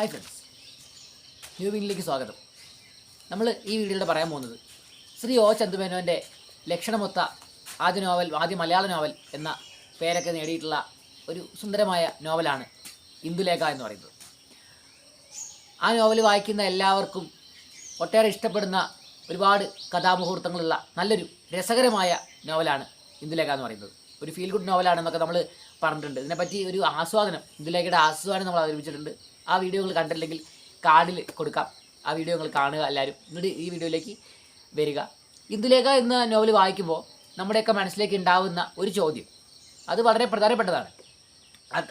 Hi friends new വീനിലേക്ക് സ്വാഗതം. നമ്മൾ ഈ വീഡിയോയിൽ പറയാൻ പോകുന്നത് ശ്രീ ഒ ചന്തുമേനോന്റെ ലക്ഷണമൊത്ത ആദ്യ നോവൽ ആദ്യ മലയാള നോവൽ എന്ന പേരൊക്കെ നേടിയിട്ടുള്ള ഒരു സുന്ദരമായ നോവലാണ് ഇന്ദുലേഖ എന്ന് പറയുന്നത്. ആ നോവൽ വായിക്കുന്ന എല്ലാവർക്കും ഒട്ടേറെ ഇഷ്ടപ്പെടുന്ന ഒരുപാട് കഥാമുഹൂർത്തങ്ങളുള്ള നല്ലൊരു രസകരമായ നോവലാണ് ഇന്ദുലേഖ എന്ന് പറയുന്നത്. ഒരു ഫീൽ ഗുഡ് നോവലാണെന്നൊക്കെ നമ്മൾ പറഞ്ഞിട്ടുണ്ട്. ഇതിനെപ്പറ്റി ഒരു ആസ്വാദനം ഇന്ദുലേഖയുടെ ആസ്വാദനം നമ്മൾ അവതരിപ്പിച്ചിട്ടുണ്ട്. ആ വീഡിയോകൾ കണ്ടില്ലെങ്കിൽ കാർഡിൽ കൊടുക്കാം. ആ വീഡിയോ നിങ്ങൾ കാണുക എല്ലാവരും. എന്നിട്ട് ഈ വീഡിയോയിലേക്ക് വരിക. ഇന്ദുലേഖ എന്ന നോവൽ വായിക്കുമ്പോൾ നമ്മുടെയൊക്കെ മനസ്സിലേക്ക് ഉണ്ടാവുന്ന ഒരു ചോദ്യം. അത് വളരെ പ്രധാനപ്പെട്ടതാണ്.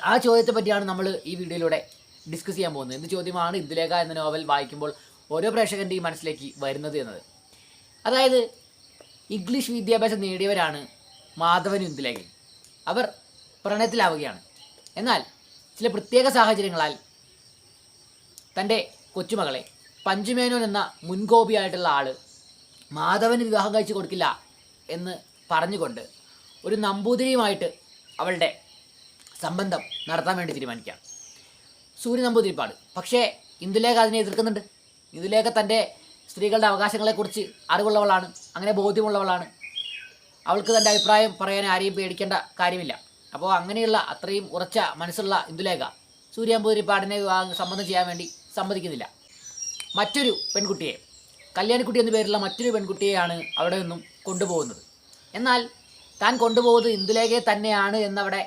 ആ ചോദ്യത്തെ പറ്റിയാണ് നമ്മൾ ഈ വീഡിയോയിലൂടെ ഡിസ്കസ് ചെയ്യാൻ പോകുന്നത്. എന്ത് ചോദ്യമാണ് ഇന്ദുലേഖ എന്ന നോവൽ വായിക്കുമ്പോൾ ഓരോ പ്രേക്ഷകന്റെയും മനസ്സിലേക്ക് വരുന്നത് എന്നത്? അതായത് ഇംഗ്ലീഷ് വിദ്യാഭ്യാസം നേടിയവരാണ് മാധവനും ഇന്ദുലേഖയും അവർ പ്രണയത്തിലാവുകയാണ്. എന്നാൽ ചില പ്രത്യേക സാഹചര്യങ്ങളാൽ തന്റെ കൊച്ചുമകളെ. പഞ്ചുമേനോൻ എന്ന മുൻകോപിയായിട്ടുള്ള ആൾ മാധവന് വിവാഹം കഴിച്ചു കൊടുക്കില്ല എന്ന് പറഞ്ഞുകൊണ്ട് ഒരു നമ്പൂതിരിയുമായിട്ട് അവളുടെ സംബന്ധം നടത്താൻ വേണ്ടി തീരുമാനിക്കാം സൂര്യ നമ്പൂതിരിപ്പാട്. പക്ഷേ ഇന്ദുലേഖ അതിനെ എതിർക്കുന്നുണ്ട്. ഇന്ദുലേഖ തന്റെ സ്ത്രീകളുടെ അവകാശങ്ങളെക്കുറിച്ച് അറിവുള്ളവളാണ് അങ്ങനെ ബോധ്യമുള്ളവളാണ്. അവൾക്ക് തന്റെ അഭിപ്രായം പറയാൻ ആരെയും പേടിക്കേണ്ട കാര്യമില്ല. അപ്പോൾ അങ്ങനെയുള്ള അത്രയും ഉറച്ച മനസ്സുള്ള ഇന്ദുലേഖ സൂര്യാമ്പൂതിരിപ്പാടിനെ സംബന്ധം ചെയ്യാൻ വേണ്ടി സമ്മതിക്കുന്നില്ല. മറ്റൊരു പെൺകുട്ടിയെ കല്യാണിക്കുട്ടി എന്ന പേരുള്ള മറ്റൊരു പെൺകുട്ടിയെയാണ് അവിടെ നിന്നും കൊണ്ടുപോകുന്നത്. എന്നാൽ താൻ കൊണ്ടുപോകുന്നത് ഇന്ദുലേഖയെ തന്നെയാണ് എന്നവിടെ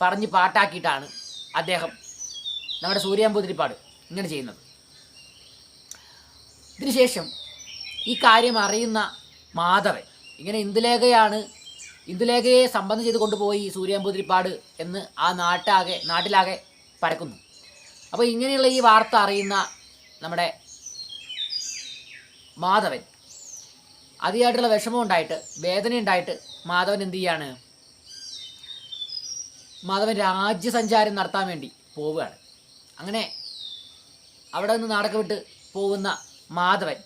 പറഞ്ഞ് പാട്ടാക്കിയിട്ടാണ് അദ്ദേഹം നമ്മുടെ സൂര്യാമ്പൂതിരിപ്പാട് ഇങ്ങനെ ചെയ്യുന്നത്. ഇതിനുശേഷം ഈ കാര്യം അറിയുന്ന മാധവൻ ഇങ്ങനെ ഇന്ദുലേഖയാണ് ഇന്ദുലേഖയെ സംബന്ധം ചെയ്ത് കൊണ്ടുപോയി സൂര്യാമ്പൂതിരിപ്പാട് എന്ന് ആ നാട്ടാകെ നാട്ടിലാകെ പരക്കുന്നു. അപ്പോൾ ഇങ്ങനെയുള്ള ഈ വാർത്ത അറിയുന്ന നമ്മുടെ മാധവൻ അതിയായിട്ടുള്ള വിഷമം ഉണ്ടായിട്ട് വേദന ഉണ്ടായിട്ട് മാധവൻ എന്ത് ചെയ്യാണ്? മാധവൻ രാജ്യസഞ്ചാരം നടത്താൻ വേണ്ടി പോവുകയാണ്. അങ്ങനെ അവിടെ നിന്ന് നാടക വിട്ട് പോകുന്ന മാധവൻ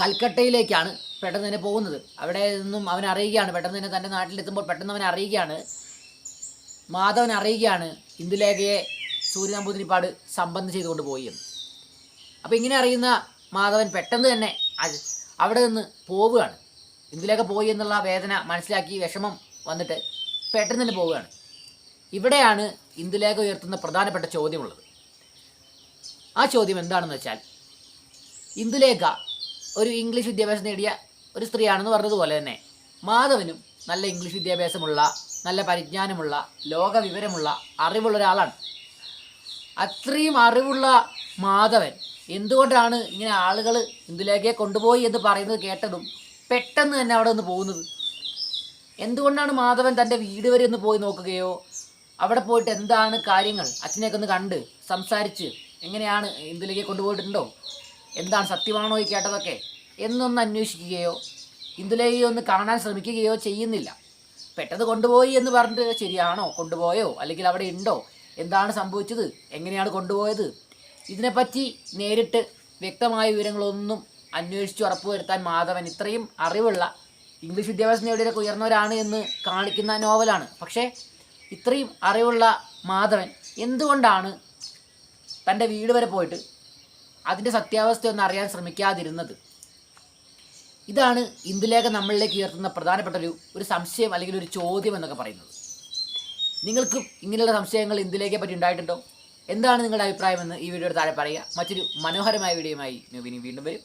കൽക്കട്ടയിലേക്കാണ് പെട്ടെന്ന് തന്നെ പോകുന്നത്. അവിടെ നിന്നും അവൻ അറിയുകയാണ്. പെട്ടെന്ന് തന്നെ തന്റെ നാട്ടിലെത്തുമ്പോൾ പെട്ടെന്ന് അവൻ അറിയുകയാണ്. മാധവൻ അറിയുകയാണ് ഇന്ദുലേഖയെ സൂര്യനമ്പൂതിരിപ്പാട് സംബന്ധം ചെയ്തുകൊണ്ട് പോയി അപ്പോൾ ഇങ്ങനെ അറിയുന്ന മാധവൻ പെട്ടെന്ന് തന്നെ അവിടെ നിന്ന് പോവുകയാണ്. ഇന്ദുലേഖ പോയി എന്നുള്ള വേദന മനസ്സിലാക്കി വിഷമം വന്നിട്ട് പെട്ടെന്ന് തന്നെ പോവുകയാണ്. ഇവിടെയാണ് ഇന്ദുലേഖ ഉയർത്തുന്ന പ്രധാനപ്പെട്ട ചോദ്യമുള്ളത്. ആ ചോദ്യം എന്താണെന്ന് വെച്ചാൽ ഇന്ദുലേഖ ഒരു ഇംഗ്ലീഷ് വിദ്യാഭ്യാസം നേടിയ ഒരു സ്ത്രീയാണെന്ന് പറഞ്ഞതുപോലെ തന്നെ മാധവനും നല്ല ഇംഗ്ലീഷ് വിദ്യാഭ്യാസമുള്ള നല്ല പരിജ്ഞാനമുള്ള ലോകവിവരമുള്ള അറിവുള്ള ഒരാളാണ് അത്രയും അറിവുള്ള മാധവൻ എന്തുകൊണ്ടാണ് ഇങ്ങനെ ആളുകൾ ഇന്ദുലേഖയെ കൊണ്ടുപോയി എന്ന് പറയുന്നത് കേട്ടതും പെട്ടെന്ന് തന്നെ അവിടെ നിന്ന് പോകുന്നത്? എന്തുകൊണ്ടാണ് മാധവൻ തന്റെ വീട് വരെ ഒന്ന് പോയി നോക്കുകയോ? അവിടെ പോയിട്ട് എന്താണ് കാര്യങ്ങൾ? അച്ഛനെയൊക്കെ ഒന്ന് കണ്ട് സംസാരിച്ച് എങ്ങനെയാണ് ഇന്ദുലേഖയെ കൊണ്ടുപോയിട്ടുണ്ടോ? എന്താണ് സത്യമാണോ ഈ കേട്ടതൊക്കെ എന്നൊന്ന് അന്വേഷിക്കുകയോ ഇന്ദുലേഖയെ ഒന്ന് കാണാൻ ശ്രമിക്കുകയോ ചെയ്യുന്നില്ല. പെട്ടെന്ന് കൊണ്ടുപോയി എന്ന് പറഞ്ഞിട്ട് ശരിയാണോ? കൊണ്ടുപോയോ? അല്ലെങ്കിൽ അവിടെ ഉണ്ടോ? എന്താണ് സംഭവിച്ചത്? എങ്ങനെയാണ് കൊണ്ടുപോയത്? ഇതിനെപ്പറ്റി നേരിട്ട് വ്യക്തമായ വിവരങ്ങളൊന്നും അന്വേഷിച്ച് ഉറപ്പുവരുത്താൻ മാധവൻ ഇത്രയും അറിവുള്ള ഇംഗ്ലീഷ് വിദ്യാഭ്യാസം നേടിയൊക്കെ ഉയർന്നവരാണ് എന്ന് കാണിക്കുന്ന നോവലാണ്. പക്ഷേ ഇത്രയും അറിവുള്ള മാധവൻ എന്തുകൊണ്ടാണ് തന്റെ വീട് വരെ പോയിട്ട് അതിന്റെ സത്യാവസ്ഥ ഒന്ന് അറിയാൻ ശ്രമിക്കാതിരുന്നത്? ഇതാണ് ഇന്ദുലേഖ നമ്മളിലേക്ക് ഉയർത്തുന്ന പ്രധാനപ്പെട്ട ഒരു ഒരു സംശയം അല്ലെങ്കിൽ ഒരു ചോദ്യം എന്നൊക്കെ പറയുന്നത്. നിങ്ങൾക്കും ഇങ്ങനെയുള്ള സംശയങ്ങൾ ഇന്ദുലേഖയെ പറ്റി ഉണ്ടായിട്ടുണ്ടോ? എന്താണ് നിങ്ങളുടെ അഭിപ്രായമെന്ന് ഈ വീഡിയോയുടെ താഴെ പറയുക. മറ്റൊരു മനോഹരമായ വീഡിയോയുമായി നവീനി വീണ്ടും വരും.